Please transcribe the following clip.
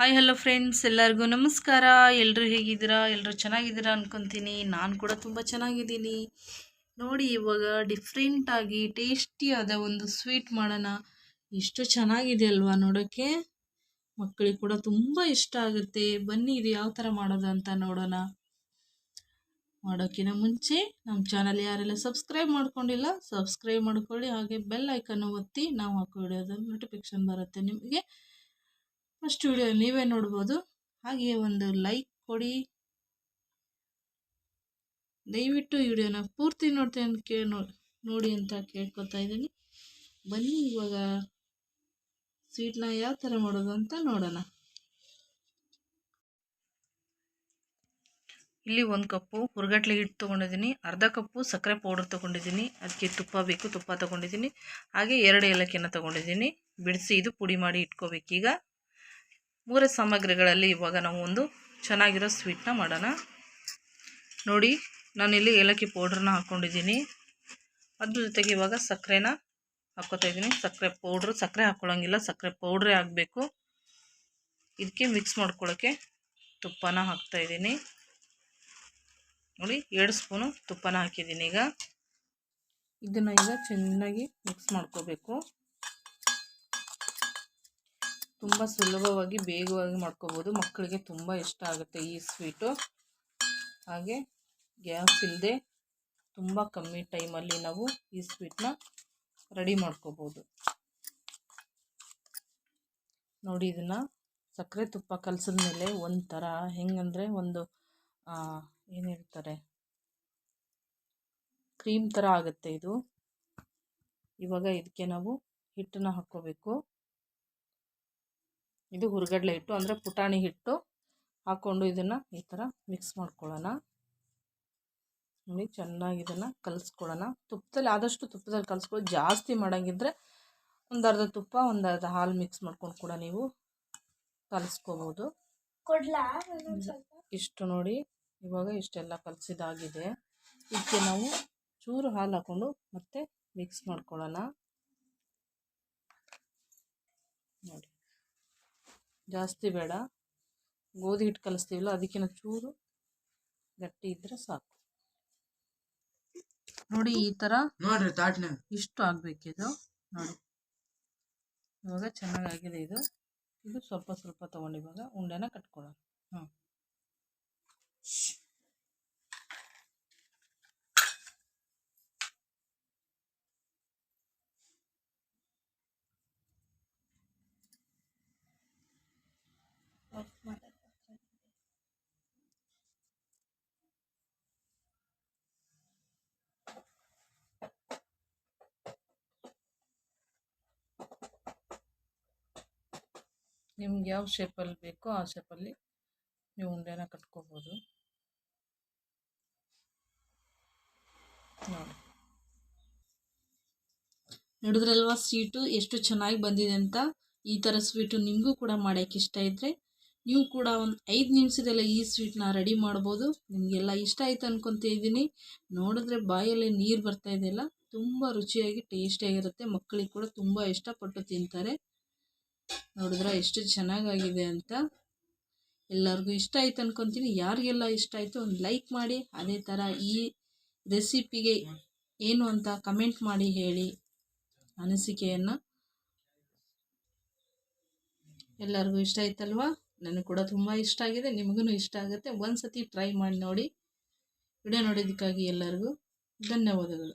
Hi hello friends ಎಲ್ಲರಿಗೂ ನಮಸ್ಕಾರ. ಎಲ್ಲರೂ ಹೇಗಿದ್ದೀರಾ? ಎಲ್ಲರೂ ಚೆನ್ನಾಗಿದ್ದೀರಾ ಅನ್ಕೊತೀನಿ. ನಾನು ಕೂಡ ತುಂಬ ಚೆನ್ನಾಗಿದ್ದೀನಿ. ನೋಡಿ, ಇವಾಗ ಡಿಫ್ರೆಂಟಾಗಿ ಟೇಸ್ಟಿಯಾದ ಒಂದು ಸ್ವೀಟ್ ಮಾಡೋಣ. ಎಷ್ಟು ಚೆನ್ನಾಗಿದೆ ಅಲ್ವಾ ನೋಡೋಕ್ಕೆ ಮಕ್ಕಳಿಗೆ ಕೂಡ ತುಂಬ ಇಷ್ಟ ಆಗುತ್ತೆ. ಬನ್ನಿ, ಇದು ಯಾವ ಥರ ಮಾಡೋದು ಅಂತ ನೋಡೋಣ. ಮಾಡೋಕ್ಕಿಂತ ಮುಂಚೆ, ನಮ್ಮ ಚಾನಲ್ ಯಾರೆಲ್ಲ ಸಬ್ಸ್ಕ್ರೈಬ್ ಮಾಡ್ಕೊಂಡಿಲ್ಲ ಸಬ್ಸ್ಕ್ರೈಬ್ ಮಾಡ್ಕೊಳ್ಳಿ. ಹಾಗೆ ಬೆಲ್ ಐಕನ್ ಒತ್ತಿ ನಾವು ಹಾಕೋ ವಿಡಿಯೋದ ನೋಟಿಫಿಕೇಶನ್ ಬರುತ್ತೆ ನಿಮಗೆ. ಫಸ್ಟ್ ವಿಡಿಯೋ ನೀವೇ ನೋಡ್ಬೋದು. ಹಾಗೆ ಒಂದು ಲೈಕ್ ಕೊಡಿ. ದಯವಿಟ್ಟು ವಿಡಿಯೋನ ಪೂರ್ತಿ ನೋಡ್ತೀನಿ ಅಂತ ಕೇಳಿ ನೋಡಿ ಅಂತ ಕೇಳ್ಕೊತಾ ಇದ್ದೀನಿ. ಬನ್ನಿ ಇವಾಗ ಸ್ವೀಟ್ನ ಯಾವ ಥರ ಮಾಡೋದು ಅಂತ ನೋಡೋಣ. ಇಲ್ಲಿ ಒಂದು ಕಪ್ಪು ಹುರ್ಗಟ್ಲೆ ಹಿಟ್ಟು ತೊಗೊಂಡಿದ್ದೀನಿ. ಅರ್ಧ ಕಪ್ಪು ಸಕ್ಕರೆ ಪೌಡರ್ ತೊಗೊಂಡಿದ್ದೀನಿ. ಅದಕ್ಕೆ ತುಪ್ಪ ಬೇಕು, ತುಪ್ಪ ತೊಗೊಂಡಿದ್ದೀನಿ. ಹಾಗೆ ಎರಡು ಏಲಕ್ಕಿನ ತೊಗೊಂಡಿದ್ದೀನಿ. ಬಿಡಿಸಿ ಇದು ಪುಡಿ ಮಾಡಿ ಇಟ್ಕೋಬೇಕೀಗ. ಮೂರೇ ಸಾಮಗ್ರಿಗಳಲ್ಲಿ ಇವಾಗ ನಾವು ಒಂದು ಚೆನ್ನಾಗಿರೋ ಸ್ವೀಟ್ನ ಮಾಡೋಣ. ನೋಡಿ, ನಾನಿಲ್ಲಿ ಏಲಕ್ಕಿ ಪೌಡ್ರನ್ನ ಹಾಕ್ಕೊಂಡಿದ್ದೀನಿ ಅದ್ರ ಜೊತೆಗೆ ಇವಾಗ ಸಕ್ಕರೆನ ಹಾಕ್ಕೋತಾ ಇದ್ದೀನಿ. ಸಕ್ಕರೆ ಪೌಡ್ರು ಸಕ್ಕರೆ ಹಾಕ್ಕೊಳ್ಳೋಂಗಿಲ್ಲ ಸಕ್ಕರೆ ಪೌಡ್ರೇ ಆಗಬೇಕು ಇದಕ್ಕೆ ಮಿಕ್ಸ್ ಮಾಡ್ಕೊಳ್ಳೋಕ್ಕೆ ತುಪ್ಪನ ಹಾಕ್ತಾಯಿದ್ದೀನಿ ನೋಡಿ, ಎರಡು ಸ್ಪೂನು ತುಪ್ಪನ ಹಾಕಿದ್ದೀನಿ ಈಗ. ಇದನ್ನು ಈಗ ಚೆನ್ನಾಗಿ ಮಿಕ್ಸ್ ಮಾಡ್ಕೋಬೇಕು. ತುಂಬ ಸುಲಭವಾಗಿ ಬೇಗವಾಗಿ ಮಾಡ್ಕೋಬೋದು. ಮಕ್ಕಳಿಗೆ ತುಂಬ ಇಷ್ಟ ಆಗುತ್ತೆ ಈ ಸ್ವೀಟು. ಹಾಗೆ ಗ್ಯಾಸ್ ಇಲ್ಲದೆ ತುಂಬ ಕಮ್ಮಿ ಟೈಮಲ್ಲಿ ನಾವು ಈ ಸ್ವೀಟ್ನ ರೆಡಿ ಮಾಡ್ಕೋಬೋದು. ನೋಡಿ ಇದನ್ನು ಸಕ್ಕರೆ ತುಪ್ಪ ಕಲಸಿದ ಮೇಲೆ ಒಂಥರ ಹೆಂಗಂದರೆ ಒಂದು ಏನು ಹೇಳ್ತಾರೆ? ಕ್ರೀಮ್ ಥರ ಆಗುತ್ತೆ ಇದು. ಇವಾಗ ಇದಕ್ಕೆ ನಾವು ಹಿಟ್ಟನ್ನು ಹಾಕ್ಕೋಬೇಕು. ಇದು ಹುರ್ಗಡ್ಲೆ ಹಿಟ್ಟು ಅಂದರೆ ಪುಟಾಣಿ ಹಿಟ್ಟು ಹಾಕ್ಕೊಂಡು ಇದನ್ನು ಈ ಥರ ಮಿಕ್ಸ್ ಮಾಡ್ಕೊಳ್ಳೋಣ. ನೋಡಿ ಚೆನ್ನಾಗಿ ಇದನ್ನು ಕಲಿಸ್ಕೊಳ್ಳೋಣ. ತುಪ್ಪದಲ್ಲಿ ಆದಷ್ಟು ತುಪ್ಪದಲ್ಲಿ ಕಲಿಸ್ಕೊಳ್ಳಿ ಜಾಸ್ತಿ ಮಾಡೋಂಗಿದ್ರೆ ಒಂದು ಅರ್ಧ ತುಪ್ಪ ಒಂದು ಅರ್ಧ ಹಾಲು ಮಿಕ್ಸ್ ಮಾಡ್ಕೊಂಡು ಕೂಡ ನೀವು ಕಲಿಸ್ಕೋಬೋದು. ಇಷ್ಟು ನೋಡಿ ಇವಾಗ ಇಷ್ಟೆಲ್ಲ ಕಲಸಿದಾಗಿದೆ. ಇದಕ್ಕೆ ನಾವು ಚೂರು ಹಾಲು ಹಾಕ್ಕೊಂಡು ಮತ್ತೆ ಮಿಕ್ಸ್ ಮಾಡ್ಕೊಳ್ಳೋಣ ನೋಡಿ ಜಾಸ್ತಿ ಬೇಡ. ಗೋಧಿ ಹಿಟ್ಟು ಕಲಿಸ್ತೀವಲ್ಲ ಅದಕ್ಕಿಂತ ಚೂರು ಗಟ್ಟಿ ಇದ್ದರೆ ಸಾಕು. ನೋಡಿ ಈ ಥರ ನೋಡ್ರಿ ತಾಟ್ನ ಇಷ್ಟು ಆಗಬೇಕಿದು ನೋಡಿ. ಇವಾಗ ಚೆನ್ನಾಗಾಗಿದೆ ಇದು. ಇದು ಸ್ವಲ್ಪ ಸ್ವಲ್ಪ ತೊಗೊಂಡು ಇವಾಗ ಉಂಡೆನ ಕಟ್ಕೊಳ್ಳೋಣ. ಹಾಂ ನಿಮ್ಗೆ ಯಾವ ಶೇಪಲ್ಲಿ ಬೇಕೋ ಆ ಶೇಪಲ್ಲಿ ನೀವು ಉಂಡೆನ ಕಟ್ಕೋಬೋದು. ನೋಡಿ. ನೋಡಿದ್ರಲ್ವಾ ಸ್ವೀಟು ಎಷ್ಟು ಚೆನ್ನಾಗಿ ಬಂದಿದೆ ಅಂತ? ಈ ಥರ ಸ್ವೀಟು ನಿಮಗೂ ಕೂಡ ಮಾಡೋಕ್ಕೆ ಇಷ್ಟ ಇದ್ದರೆ ನೀವು ಕೂಡ ಒಂದು ಐದು ನಿಮಿಷದಲ್ಲೇ ಈ ಸ್ವೀಟ್ನ ರೆಡಿ ಮಾಡ್ಬೋದು. ನಿಮಗೆಲ್ಲ ಇಷ್ಟ ಆಯ್ತು ಅನ್ಕೊತ ಇದ್ದೀನಿ. ನೋಡಿದ್ರೆ ಬಾಯಲ್ಲಿ ನೀರು ಬರ್ತಾ ಇದೆಯಲ್ಲ ತುಂಬ ರುಚಿಯಾಗಿ ಟೇಸ್ಟಿಯಾಗಿರುತ್ತೆ ಮಕ್ಕಳಿಗೆ ಕೂಡ ತುಂಬ ಇಷ್ಟಪಟ್ಟು ತಿಂತಾರೆ. ನೋಡಿದ್ರೆ ಎಷ್ಟು ಚೆನ್ನಾಗಾಗಿದೆ ಅಂತ ಎಲ್ಲರಿಗೂ ಇಷ್ಟ ಆಯ್ತು ಅನ್ಕೊತೀನಿ. ಯಾರಿಗೆಲ್ಲ ಇಷ್ಟ ಆಯಿತು ಒಂದು ಲೈಕ್ ಮಾಡಿ, ಅದೇ ಥರ ಈ ರೆಸಿಪಿಗೆ ಏನು ಅಂತ ಕಮೆಂಟ್ ಮಾಡಿ ಹೇಳಿ ಅನಿಸಿಕೆಯನ್ನು. ಎಲ್ಲರಿಗೂ ಇಷ್ಟ ಆಯ್ತಲ್ವಾ? ನನಗೆ ಕೂಡ ತುಂಬ ಇಷ್ಟ ಆಗಿದೆ. ನಿಮಗೂ ಇಷ್ಟ ಆಗುತ್ತೆ. ಒಂದು ಸತಿ ಟ್ರೈ ಮಾಡಿ ನೋಡಿ. ವಿಡಿಯೋ ನೋಡಿದ್ದಕ್ಕಾಗಿ ಎಲ್ಲರಿಗೂ ಧನ್ಯವಾದಗಳು.